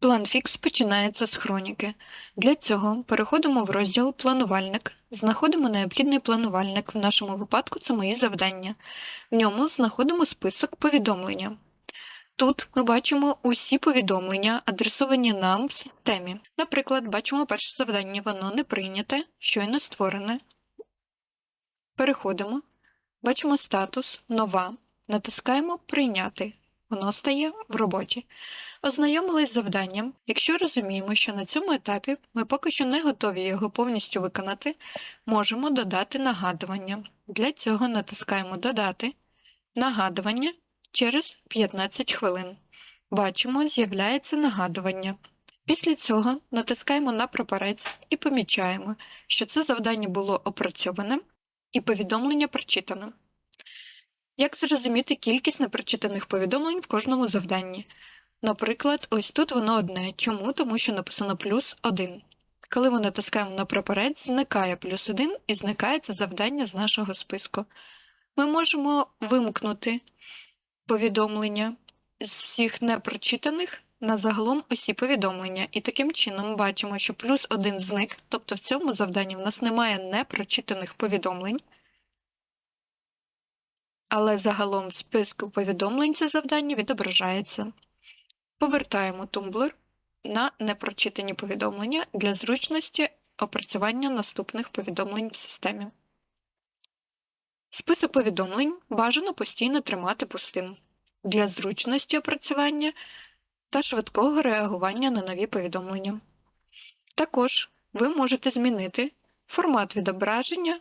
План фікс починається з хроніки. Для цього переходимо в розділ Планувальник, знаходимо необхідний планувальник, в нашому випадку це мої завдання. В ньому знаходимо список повідомлення. Тут ми бачимо усі повідомлення, адресовані нам в системі. Наприклад, бачимо перше завдання, воно не прийняте, щойно створене. Переходимо, бачимо статус Нова. Натискаємо Прийняти. Воно стає в роботі. Ознайомились з завданням. Якщо розуміємо, що на цьому етапі ми поки що не готові його повністю виконати, можемо додати нагадування. Для цього натискаємо Додати нагадування через 15 хвилин. Бачимо, з'являється нагадування. Після цього натискаємо на прапорець і помічаємо, що це завдання було опрацьоване і повідомлення прочитано. Як зрозуміти кількість непрочитаних повідомлень в кожному завданні? Наприклад, ось тут воно одне. Чому? Тому що написано плюс один. Коли ми натискаємо на прапорець, зникає плюс один і зникає це завдання з нашого списку. Ми можемо вимкнути повідомлення з всіх непрочитаних на загалом усі повідомлення. І таким чином бачимо, що плюс один зник, тобто в цьому завданні в нас немає непрочитаних повідомлень. Але загалом в списку повідомлень це завдання відображається. Повертаємо тумблер на непрочитані повідомлення для зручності опрацювання наступних повідомлень в системі. Список повідомлень бажано постійно тримати пустим для зручності опрацювання та швидкого реагування на нові повідомлення. Також ви можете змінити формат відображення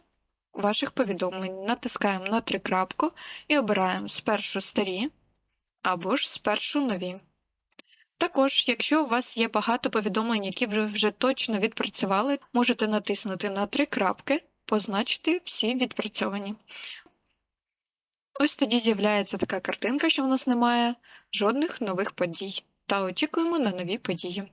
ваших повідомлень. Натискаємо на три крапку і обираємо спершу старі або ж спершу нові. Також, якщо у вас є багато повідомлень, які ви вже точно відпрацювали, можете натиснути на три крапки, позначити всі відпрацьовані. Ось тоді з'являється така картинка, що в нас немає жодних нових подій, та очікуємо на нові події.